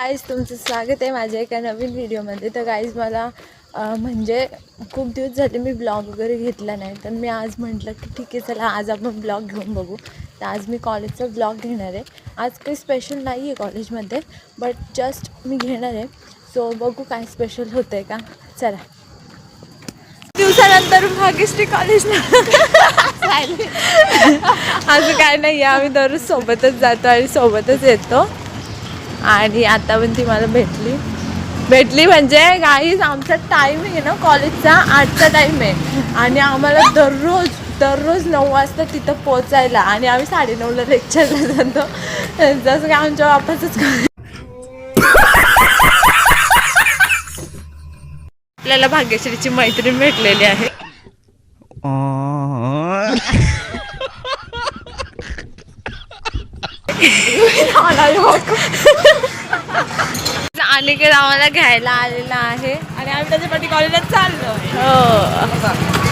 Guys तुमचं स्वागत आहे माझ्या एका नवीन व्हिडिओमध्ये. तर गाईज मला म्हणजे खूप दिवस झाले मी ब्लॉग वगैरे घेतला नाही. तर मी आज म्हटलं की ठीक आहे चला आज आपण ब्लॉग घेऊन बघू. तर आज मी कॉलेजचा ब्लॉग घेणार आहे. आज काही स्पेशल नाही आहे कॉलेजमध्ये बट जस्ट मी घेणार आहे. सो बघू काय स्पेशल होतं आहे का? चला. दिवसानंतर भाग्यश्री कॉलेजला असं काय नाही आहे. आम्ही दररोज सोबतच जातो आणि सोबतच येतो. आणि आता पण ती मला भेटली. भेटली म्हणजे काही आमचा टाईम आहे ना कॉलेजचा आठचा टाईम आहे. आणि आम्हाला दररोज दररोज नऊ वाजता तिथं पोचायला आणि आम्ही साडेनऊला लेक्चरला जातो. जसं की आमच्या वापसच आपल्याला भाग्यश्रीची मैत्रीण भेटलेली आहे. अनिकेत आम्हाला घ्यायला आलेला आहे. आणि आम्ही त्याच्यासाठी कॉलेजला चाललो हो.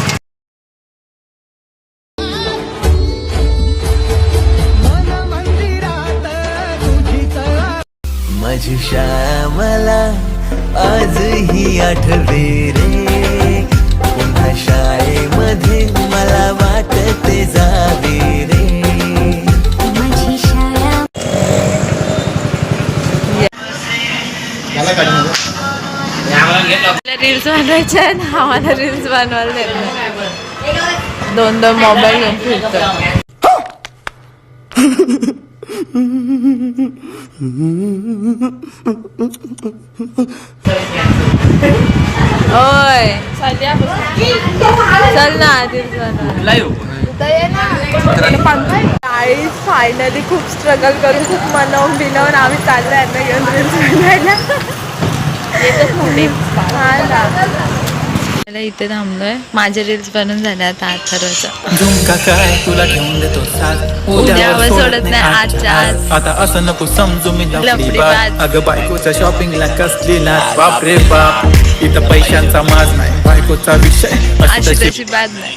माझी श्यामला आजही आठवे रे. पुन्हा शाळेमध्ये मला वाटते जावे. रील्स बनवायच्या आहे ना आम्हाला रील्स बनवायला देत नाही. दोन दोन मोबाईल घेऊन फिरतो ओय. चल ना रील्स फायनली खूप स्ट्रगल करून खूप मनवून बिनवून आम्ही चाललो यांना घेऊन रील्स बनवायला. इथे थांबलोय. माझे रील्स बनून झाले आता अथर्वचं सोडत नाही, आजच्या आज. आता असं नको समजू मी अगं शॉपिंगला कसली बाप रे बाप. इथं पैशांचा माज नाही. बायकोचा विषय अशी अशी तशी तशी बात नाही.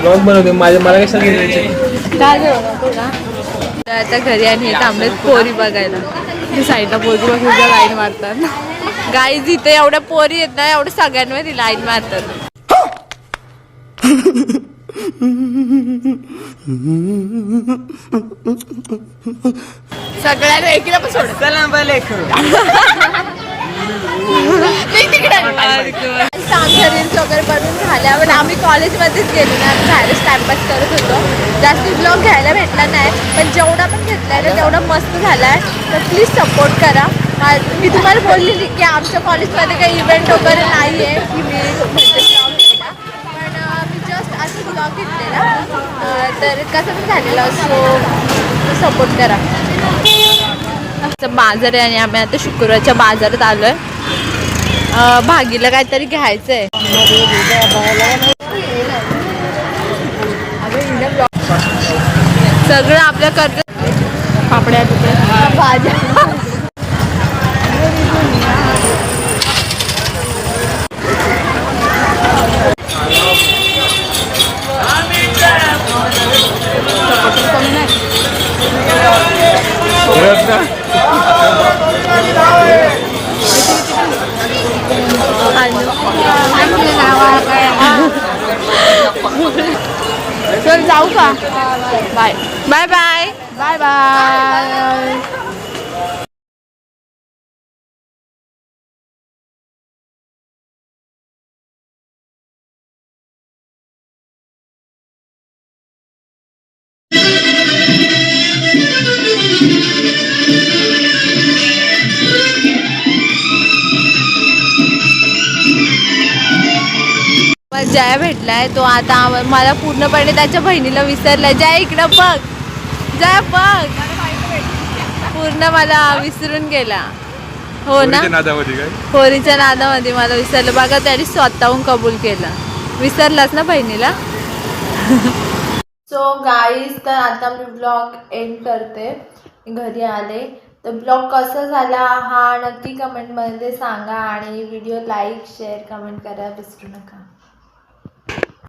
ब्लॉग बनवते माझ्या मला कशाला आता घरी आणि हे थांबलेत पोरी बघायला. ती साईडला पोरी बघायला लाईन मारतात. गाईज इथे एवढ्या पोरी येत ना एवढ्या सगळ्यांवर लाईन मारतात. सगळ्यांना एकीला पण सोड आमच्या रील्स वगैरे बनून झाल्यावर आम्ही कॉलेजमध्येच गेलो ना आम्ही बाहेरच टाइमपास करत होतो. जास्त ब्लॉग घ्यायला भेटला नाही पण जेवढा पण घेतलाय ना तेवढा मस्त झाला आहे तर प्लीज सपोर्ट करा. मी तुम्हाला बोललेली की आमच्या कॉलेजमध्ये काही इव्हेंट वगैरे नाही आहे की मी म्हणजे ब्लॉग घेतला पण मी जस्ट असं ब्लॉग घेतलेला. ना तर कसं पण झालेलं सो सपोर्ट करा. बाजार आहे आणि आम्ही आता शुक्रवारच्या बाजारात आलोय. भागीला काहीतरी घ्यायचं आहे सगळं आपल्या कर्ज पापड्या भाज्या. Chuyên giấu cả Vậy Bye. Bye Bye. Bye Thank you. Jaya भेटलाय तो आता आम- मला पूर्णपणे त्याच्या बहिणीला विसरलाय. जया इकडं बघ. जया बघ. पूर्ण मला विसरून गेला. हो ना? नादामध्ये काय? होरीच्या नादामध्ये मला विसरलं. बघा त्याने स्वतःहून कबूल केलं. विसरलास ना बहिणीला? सो गाईज तर आता मी ब्लॉग एंड करते. घरी आले. तर ब्लॉग कसा झाला हा नक्की कमेंटमध्ये सांगा आणि व्हिडिओ लाईक शेअर कमेंट करायला विसरू नका.